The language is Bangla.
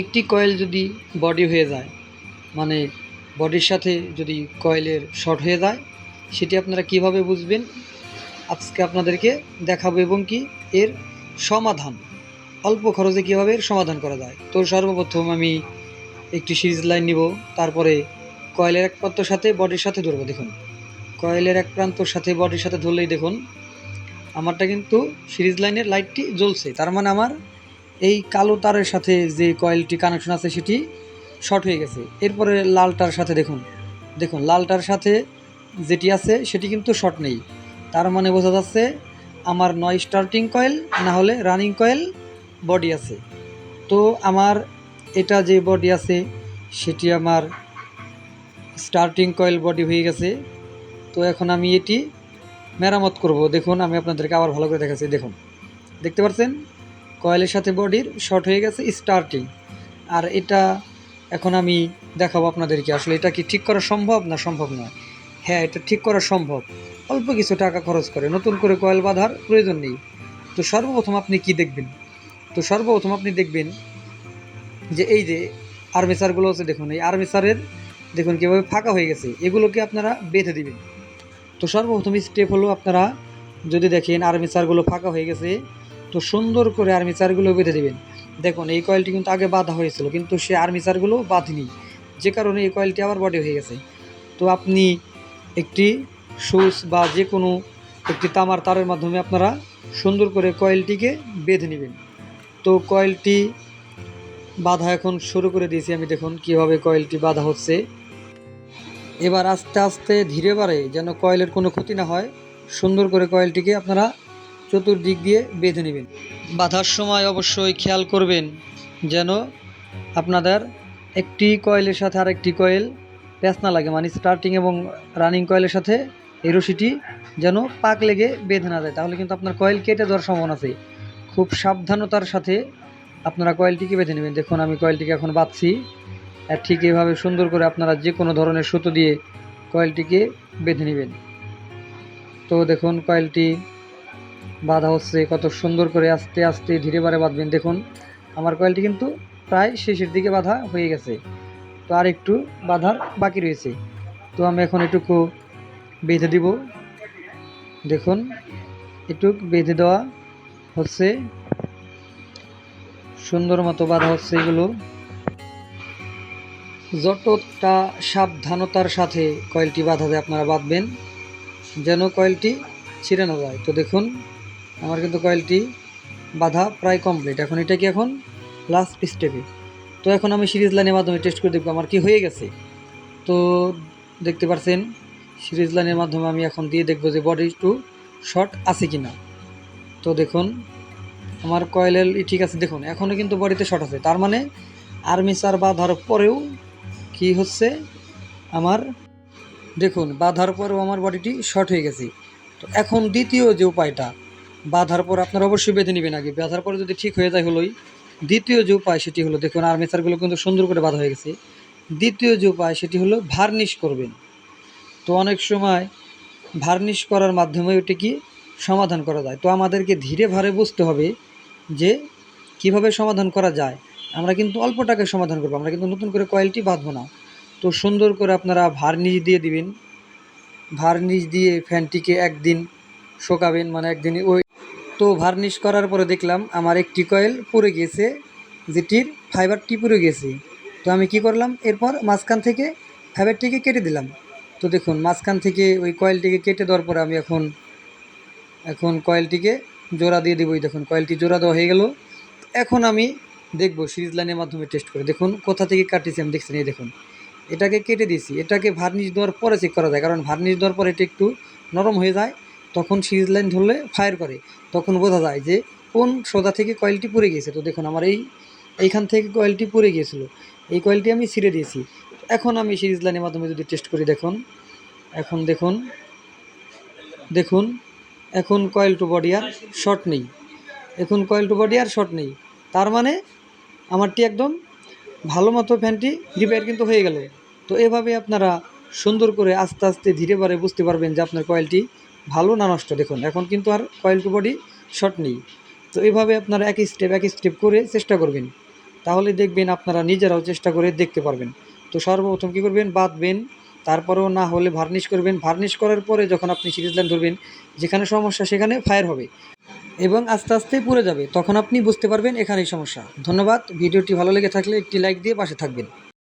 একটি কয়েল যদি বডি হয়ে যায় মানে বডির সাথে যদি কয়েলের শর্ট হয়ে যায়, সেটি আপনারা কীভাবে বুঝবেন? আজকে আপনাদেরকে দেখাবো এবং কি এর সমাধান। অল্প খরচে কীভাবে এর সমাধান করা যায়? তো সর্বপ্রথম আমি একটি সিরিজ লাইন নিব, তারপরে কয়েলের এক প্রান্তর সাথে বডির সাথে ধরবো, দেখুন। কয়েলের এক প্রান্তর সাথে বডির সাথে ধরলেই দেখুন, আমারটা কিন্তু সিরিজ লাইনের লাইটটি জ্বলছে, তার মানে আমার এই কালো তারের সাথে যে কয়েলটি কানেকশন আছে সেটি শর্ট হয়ে গেছে। এরপরে লালটার সাথে দেখুন। দেখুন, লালটার সাথে যেটি আছে সেটি কিন্তু শর্ট নেই। তার মানে বোঝা যাচ্ছে আমার নয় স্টার্টিং কয়েল না হলে রানিং কয়েল বডি আছে। তো আমার এটা যে বডি আছে, সেটি আমার স্টার্টিং কয়েল বডি হয়ে গেছে। তো এখন আমি এটি মেরামত করব। দেখুন, আমি আপনাদেরকে আবার ভালো করে দেখাচ্ছি। দেখুন, দেখতে পাচ্ছেন কয়েলের সাথে বডির শর্ট হয়ে গেছে স্টার্টিং আর এটা এখন আমি দেখাবো আপনাদেরকে, আসলে এটা কি ঠিক করা সম্ভব না সম্ভব নয়? হ্যাঁ এটা ঠিক করা সম্ভব। অল্প কিছু টাকা খরচ করে, নতুন করে কয়েল বাঁধার প্রয়োজন নেই। তো সর্বপ্রথম আপনি কি দেখবেন? তো সর্বপ্রথম আপনি দেখবেন যে এই যে আর্মেচারগুলো আছে, দেখুন, এই আর্মেচারের দেখুন কীভাবে ফাঁকা হয়ে গেছে, এগুলোকে আপনারা বেঁধে দিবেন। তো সর্বপ্রথম স্টেপ হলো আপনারা যদি দেখেন আর্মেচারগুলো ফাঁকা হয়ে গেছে তো সুন্দর করে আর্মেচারগুলো বেঁধে দিবেন। দেখুন, এই কয়েলটি কিন্তু আগে বাঁধা হয়েছিল, কিন্তু সে আর্মেচারগুলো বাঁধেনি। যে কারণে এই কয়েলটি আবার বডি হয়ে গেছে। তো আপনি একটি সুচ বা যে কোনো একটি তামার তারের মাধ্যমে আপনারা সুন্দর করে কয়েলটিকে বেঁধে নেবেন। তো কয়েলটি বাঁধা এখন শুরু করে দিয়েছি আমি, দেখুন কীভাবে কয়েলটি বাঁধা হচ্ছে। এবার আস্তে আস্তে ধীরে বাড়ে যেন কয়েলের কোনো ক্ষতি না হয়, সুন্দর করে কয়েলটিকে আপনারা চতুর্দিক দিয়ে বেঁধে নেবেন। বাঁধার সময় অবশ্যই খেয়াল করবেন যেন আপনাদের একটি কয়েলের সাথে আরেকটি কয়েল প্যাঁচ না লাগে মানে স্টার্টিং এবং রানিং কয়েলের সাথে এই রশিটি যেন পাক লেগে বেঁধে না যায়। তাহলে কিন্তু আপনার কয়েল কেটে দেওয়ার সম্ভাবনা আছে। খুব সাবধানতার সাথে আপনারা কয়েলটিকে বেঁধে নেবেন। দেখুন, আমি কয়েলটিকে এখন বাঁধছি। আর ঠিক এইভাবে সুন্দর করে আপনারা যে কোনো ধরনের সুতো দিয়ে কয়েলটিকে বেঁধে নেবেন। তো দেখুন, কয়েলটি বাঁধা হচ্ছে, কত সুন্দর করে আস্তে আস্তে ধীরে বারে বাঁধবেন। দেখুন, আমার কয়েলটি কিন্তু প্রায় শেষের দিকে বাঁধা হয়ে গেছে। তো আর একটু বাঁধার বাকি রয়েছে। তো আমি এখন এটুকু বেঁধে দিব। দেখুন একটু বেঁধে দেওয়া হচ্ছে। সুন্দর মতো বাঁধা হচ্ছে এগুলো। যতটা সাবধানতার সাথে কয়েলটি বাঁধা যায় আপনারা বাঁধবেন, যেন কয়েলটি ছিঁড়ে না যায়। তো দেখুন আমার কিন্তু কয়েলটি বাঁধা প্রায় কমপ্লিট এখন এটা কি এখন লাস্ট স্টেপে তো এখন আমি সিরিজ লাইনের মাধ্যমে টেস্ট করে দেখব আমার কি হয়ে গেছে। তো দেখতে পাচ্ছেন সিরিজ লাইনের মাধ্যমে আমি এখন দিয়ে দেখব যে বডি টু শর্ট আছে কি না তো দেখুন, আমার কয়েলের ঠিক আছে, দেখুন এখনও কিন্তু বডিতে শর্ট আছে। তার মানে আর্মিচার বাঁধার পরেও কি হচ্ছে, আমার দেখুন, বাঁধার পরেও আমার বডিটি শর্ট হয়ে গেছে। তো এখন দ্বিতীয় যে উপায়টা বাঁধার পর আপনারা অবশ্যই বেঁধে নেবেন আগে। বাঁধার পরে যদি ঠিক হয়ে যায় হলোই, দ্বিতীয় যে উপায় সেটি হলো, দেখুন আর্মেচারগুলো কিন্তু সুন্দর করে বাঁধা হয়ে গেছে। দ্বিতীয় যে উপায় সেটি হলো ভার্নিশ করবেন। তো অনেক সময় ভার্নিশ করার মাধ্যমে ওটি কি সমাধান করা যায়। তো আমাদেরকে ধীরে ভারে বুঝতে হবে যে কীভাবে সমাধান করা যায়। আমরা কিন্তু অল্প টাকায় সমাধান করব, আমরা কিন্তু নতুন করে কয়েলটি বাঁধবো না। তো সুন্দর করে আপনারা ভার্নিশ দিয়ে দিবেন। ভার্নিশ দিয়ে ফ্যানটিকে একদিন শোকাবেন মানে একদিন ওই তো ভার্নিশ করার পরে দেখলাম আমার একটি কয়েল পড়ে গিয়েছে যেটির ফাইবারটি পুড়ে গেছে। তো আমি কি করলাম? এরপর মাঝখান থেকে ফাইবারটিকে কেটে দিলাম। তো দেখুন, মাঝখান থেকে ওই কয়েলটিকে কেটে দেওয়ার পরে আমি এখন এখন কয়েলটিকে জোড়া দিয়ে দেবো। এই দেখুন কয়েলটি জোড়া দেওয়া হয়ে গেল। এখন আমি দেখব সিরিজ লাইনের মাধ্যমে টেস্ট করে। দেখুন, কোথা থেকে কাটিয়েছি আমি দেখছি এই দেখুন। এটাকে কেটে দিয়েছি। এটাকে ভার্নিশ দেওয়ার পরে চেক করা যায়, কারণ ভার্নিশ দেওয়ার পরে এটা একটু নরম হয়ে যায়। তখন সিরিজ লাইন ধরলে ফায়ার করে। তখন বোঝা যায় যে, কোন সোজা থেকে কয়েলটি পড়ে গিয়েছে। তো দেখুন, আমার এই, এইখান থেকে কয়েলটি পড়ে গিয়েছিল। এই কয়েলটি আমি ছিঁড়ে দিয়েছি। এখন আমি সিরিজ লাইনের মাধ্যমে যদি টেস্ট করি, দেখুন, এখন দেখুন দেখুন, এখন কয়েল টু বডি আর শর্ট নেই। এখন কয়েল টু বডি আর শর্ট নেই। তার মানে আমারটি একদম ভালো মতো ফ্যানটি রিপেয়ার কিন্তু হয়ে গেল। তো এভাবে আপনারা সুন্দর করে আস্তে আস্তে ধীরে বারে বুঝতে পারবেন যে আপনার কয়েলটি ভালো না নষ্ট? দেখুন, এখন কিন্তু আর কয়েল টু বডি শর্ট নেই। তো এভাবে আপনারা এক স্টেপ এক স্টেপ করে চেষ্টা করবেন। তাহলে দেখবেন আপনারা নিজেরাও চেষ্টা করে দেখতে পারবেন। তো সর্বপ্রথম কী করবেন? বাঁধবেন। তারপরেও না হলে ভার্নিশ করবেন। ভার্নিশ করার পরে যখন আপনি সিরিজ লাইন ধরবেন, যেখানে সমস্যা সেখানে ফায়ার হবে। এবং আস্তে আস্তে পুড়ে যাবে। তখন আপনি বুঝতে পারবেন এখানেই সমস্যা। ধন্যবাদ। ভিডিওটি ভালো লেগে থাকলে একটি লাইক দিয়ে পাশে থাকবেন।